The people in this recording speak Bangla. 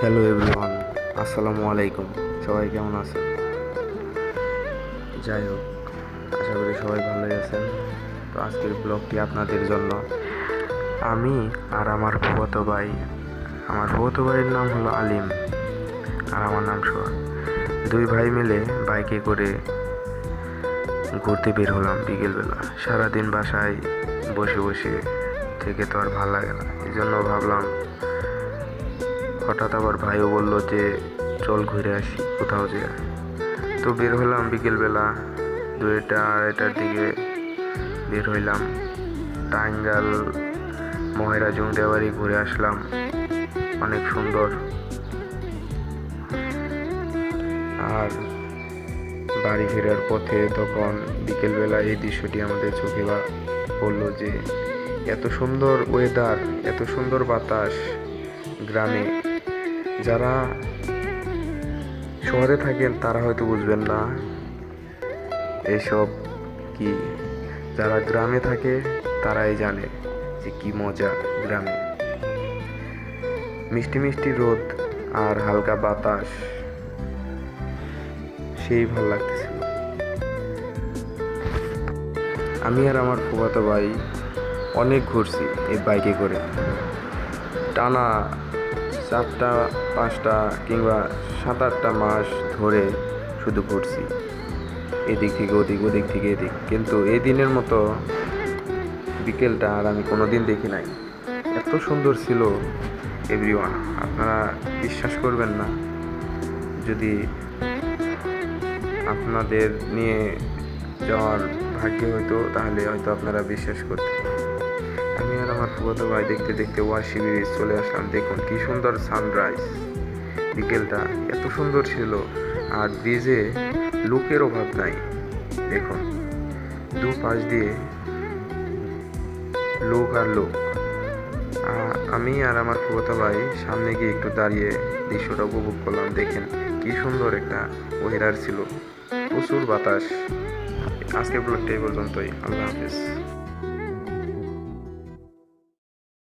হ্যালো এভরিওয়ান, আসসালামু আলাইকুম। সবাই কেমন আছেন? যাই হোক, আশা করি সবাই ভালোই আছেন। তো আজকের ব্লগটি আপনাদের জন্য। আমি আর আমার ফুফাতো ভাই, আমার ফুফাতো ভাইয়ের নাম হলো আলিম, আর আমার নাম সোহাগ দুই ভাই মিলে বাইকে করে ঘুরতে বের হলাম বিকেলবেলা। সারাদিন বাসায় বসে বসে থেকে তো আর ভালো লাগে না। এই জন্য ভাবলাম হঠাৎ আবার ভাইও বলল যে, চল ঘুরে আসি কোথাও যে। তো বের হলাম বিকেলবেলা, দুইটা আড়াইটার দিকে বের হইলাম। টাঙ্গাল মহেরা জুংদেবাড়ি ঘুরে আসলাম। অনেক সুন্দর। আর বাড়ি ফেরার পথে তখন বিকেলবেলা এই দৃশ্যটি আমাদের চোখে বা, পড়ল যে, এত সুন্দর ওয়েদার এত সুন্দর বাতাস গ্রামে। যারা শহরে থাকেন, তারা হয়তো বুঝবেন না এসব কি। যারা গ্রামে থাকে, তারাই জানে যে কি মজা গ্রামে। মিষ্টি মিষ্টি রোদ আর হালকা বাতাস, সেই ভালো লাগতেছিল আমি আর আমার ফুফাতো ভাই অনেক ঘুরছি এই বাইকে করে। টানা চারটা পাঁচটা কিংবা সাত আটটা মাস ধরে শুধু ঘুরছি। এদিক থেকে ওদিক ওদিক থেকে এদিক। কিন্তু এই দিনের মতো বিকেলটা আর আমি কোনো দিন দেখি নাই। এত সুন্দর ছিল এভরিওয়ান আপনারা বিশ্বাস করবেন না, যদি আপনাদের নিয়ে যাওয়ার ভাগ্য হতো, তাহলে হয়তো আপনারা বিশ্বাস করতেন। আমি আর আমার ফুফাতো ভাই দেখতে দেখতে ওয়াশি ব্রিজ চলে আসলাম। দেখুন কি সুন্দর সানরাইজ বিকেলটা এত সুন্দর ছিল। আর ব্রিজে লোকের অভাব নাই। দেখুন দু পাশ দিয়ে লোক আর লোক। আমি আর আমার ফুফাতো ভাই সামনে গিয়ে একটু দাঁড়িয়ে দৃশ্যটা উপভোগ করলাম। দেখেন কি সুন্দর একটা ওয়েদার ছিল। প্রচুর বাতাস। আজকের ব্লগটা এই পর্যন্তই। আল্লাহ হাফিজ।